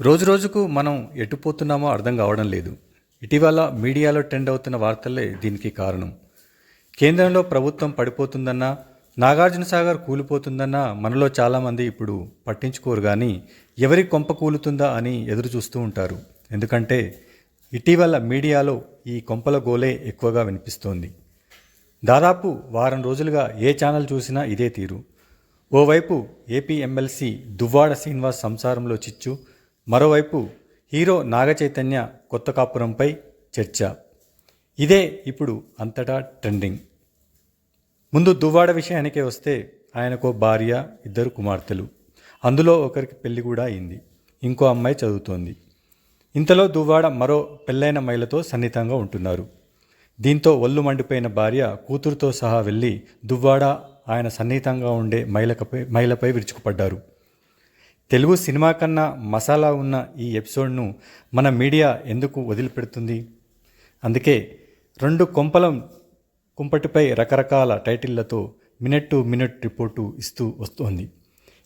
రోజు రోజుకు మనం ఎటుపోతున్నామో అర్థం కావడం లేదు. ఇటీవల మీడియాలో ట్రెండ్ అవుతున్న వార్తలే దీనికి కారణం. కేంద్రంలో ప్రభుత్వం పడిపోతుందన్నా నాగార్జున సాగర్ కూలిపోతుందన్నా మనలో చాలామంది ఇప్పుడు పట్టించుకోరు కానీ ఎవరి కొంప కూలుతుందా అని ఎదురు చూస్తూ ఉంటారు. ఎందుకంటే ఇటీవల మీడియాలో ఈ కొంపల గోలే ఎక్కువగా వినిపిస్తోంది. దాదాపు వారం రోజులుగా ఏ ఛానల్ చూసినా ఇదే తీరు. ఓవైపు ఏపీ ఎమ్మెల్సీ దువ్వాడ శ్రీనివాస్ సంసారంలో చిచ్చు మరోవైపు హీరో నాగచైతన్య కొత్త కాపురంపై చర్చ. ఇదే ఇప్పుడు అంతటా ట్రెండింగ్. ముందు దువ్వాడ విషయానికే వస్తే ఆయనకో భార్య ఇద్దరు కుమార్తెలు. అందులో ఒకరికి పెళ్ళి కూడా అయింది. ఇంకో అమ్మాయి చదువుతోంది. ఇంతలో దువ్వాడ మరో పెళ్ళైన మహిళతో సన్నిహితంగా ఉంటున్నారు. దీంతో ఒళ్ళు మండిపోయిన భార్య కూతురుతో సహా వెళ్ళి దువ్వాడ ఆయన సన్నిహితంగా ఉండే మహిళకపై మహిళపై విరుచుకుపడ్డారు. తెలుగు సినిమా కన్నా మసాలా ఉన్న ఈ ఎపిసోడ్ను మన మీడియా ఎందుకు వదిలిపెడుతుంది? అందుకే రెండు కొంపలం కుంపటిపై రకరకాల టైటిళ్ళతో మినిట్ టు మినిట్ రిపోర్టు ఇస్తూ వస్తోంది.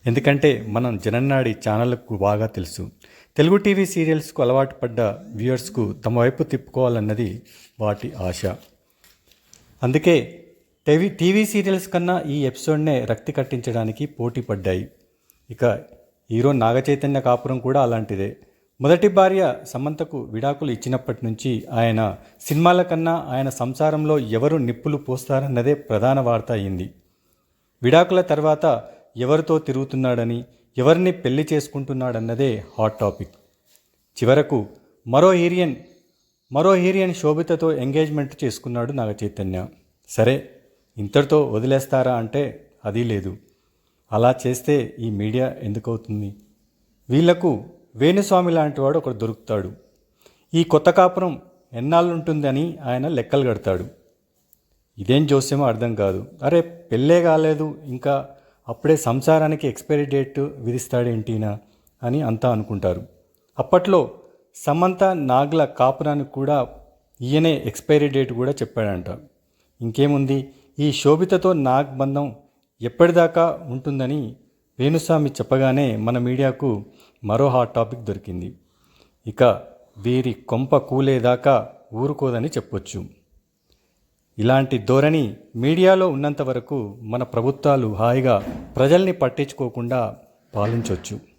ఎందుకంటే మనం జనన్నాడి ఛానళ్ళకు బాగా తెలుసు. తెలుగు టీవీ సీరియల్స్కు అలవాటు పడ్డ వ్యూయర్స్కు తమ వైపు తిప్పుకోవాలన్నది వాటి ఆశ. అందుకే టీవీ టీవీ సీరియల్స్ కన్నా ఈ ఎపిసోడ్నే రక్తి కట్టించడానికి పోటీ పడ్డాయి. ఇక హీరో నాగచైతన్య కాపురం కూడా అలాంటిదే. మొదటి భార్య సమంతకు విడాకులు ఇచ్చినప్పటి నుంచి ఆయన సినిమాల కన్నా ఆయన సంసారంలో ఎవరు నిప్పులు పోస్తారన్నదే ప్రధాన వార్త అయింది. విడాకుల తర్వాత ఎవరితో తిరుగుతున్నాడని ఎవరిని పెళ్ళి చేసుకుంటున్నాడన్నదే హాట్ టాపిక్. చివరకు మరో హీరియన్ మరో హీరియన్ శోభితతో ఎంగేజ్మెంట్ చేసుకున్నాడు నాగ చైతన్య సరే ఇంతటితో వదిలేస్తారా అంటే అది లేదు. అలా చేస్తే ఈ మీడియా ఎందుకవుతుంది? వీళ్ళకు వేణుస్వామి లాంటి వాడు ఒకడు దొరుకుతాడు. ఈ కొత్త కాపురం ఎన్నాళ్ళుంటుందని ఆయన లెక్కలు కడతాడు. ఇదేం జోస్యమో అర్థం కాదు. అరే పెళ్ళే కాలేదు. ఇంకా అప్పుడే సంసారానికి ఎక్స్పైరీ డేట్ విధిస్తాడేంటినా అని అంతా అనుకుంటారు. అప్పట్లో సమంత నాగ్ల కాపురానికి కూడా ఈయనే ఎక్స్పైరీ డేట్ కూడా చెప్పాడంట. ఇంకేముంది? ఈ శోభితతో నాగ్ బంధం ఎప్పటిదాకా ఉంటుందని వేణుస్వామి చెప్పగానే మన మీడియాకు మరో హాట్ టాపిక్ దొరికింది. ఇక వీరి కొంప కూలేదాకా ఊరుకోదని చెప్పొచ్చు. ఇలాంటి ధోరణి మీడియాలో ఉన్నంత వరకు మన ప్రభుత్వాలు హాయిగా ప్రజల్ని పట్టించుకోకుండా పాలించవచ్చు